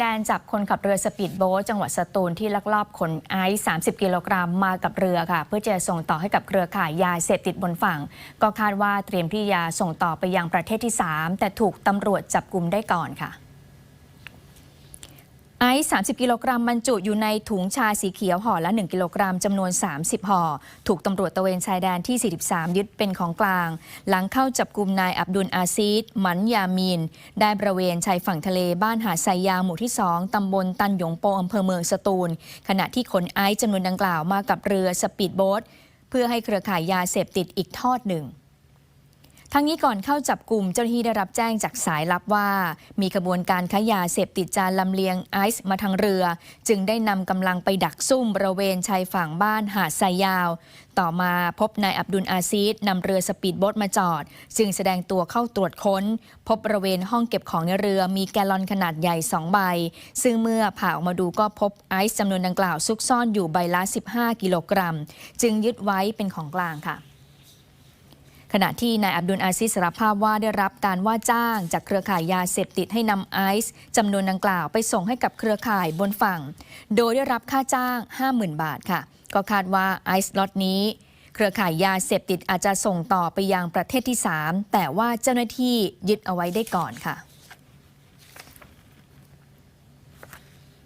แดนจับคนขับเรือสปีดโบ๊ทจังหวัดสตูลที่ลักลอบขนไอซ์30 กิโลกรัมมากับเรือค่ะ เพื่อจะส่งต่อให้กับเครือข่ายยาเสพติดบนฝั่ง ก็คาดว่าเตรียมที่ยาส่งต่อไปยังประเทศที่ 3 แต่ถูกตำรวจจับกลุ่มได้ก่อนค่ะ ไอซ์30 กิโลกรัมบรรจุอยู่ในถุงชาสีเขียวห่อละ 1 กิโลกรัมจำนวน 30 ห่อ ถูกตำรวจตะเวนชายแดนที่ 43 ยึดเป็นของกลาง หลังเข้าจับกลุ่มนายอับดุลอาซีดหมันยามีน ได้บริเวณชายฝั่งทะเลบ้านหาดไซยาหมู่ที่ 2 ตำบลตันหยงโปอำเภอเมืองสตูล ขณะที่ขนไอซ์จำนวนดังกล่าวมากับเรือสปีดโบ๊ทเพื่อให้เครือข่ายยาเสพติดอีกทอดหนึ่ง ทั้งนี้ก่อนเข้าจับกลุ่มเจ้าหน้าที่ได้รับแจ้งจากสายลับว่า มีขบวนการค้ายาเสพติดจานลำเลียงไอซ์มาทางเรือ จึงได้นำกำลังไปดักซุ่มบริเวณชายฝั่งบ้านหาดไซยาว ต่อมาพบนายอับดุลอาซีดนำเรือสปีดโบ๊ทมาจอด จึงแสดงตัวเข้าตรวจค้น พบบริเวณห้องเก็บของในเรือมีแกลลอนขนาดใหญ่2ใบ ซึ่งเมื่อผ่าออกมาดูก็พบไอซ์จำนวนดังกล่าวซุกซ่อนอยู่ใบละ 15 กิโลกรัม จึงยึดไว้เป็นของกลางค่ะ ขณะที่นายอับดุลอาซิสสารภาพว่าได้รับการว่าจ้างจากเครือข่ายยาเสพติดให้นำไอซ์จำนวนดังกล่าวไปส่งให้กับเครือข่ายบนฝั่ง โดยได้รับค่าจ้าง 50,000 บาทค่ะ ก็คาดว่าไอซ์ล็อตนี้ เครือข่ายยาเสพติดอาจจะส่งต่อไปยังประเทศที่ 3 แต่ว่าเจ้าหน้าที่ยึดเอาไว้ได้ก่อนค่ะ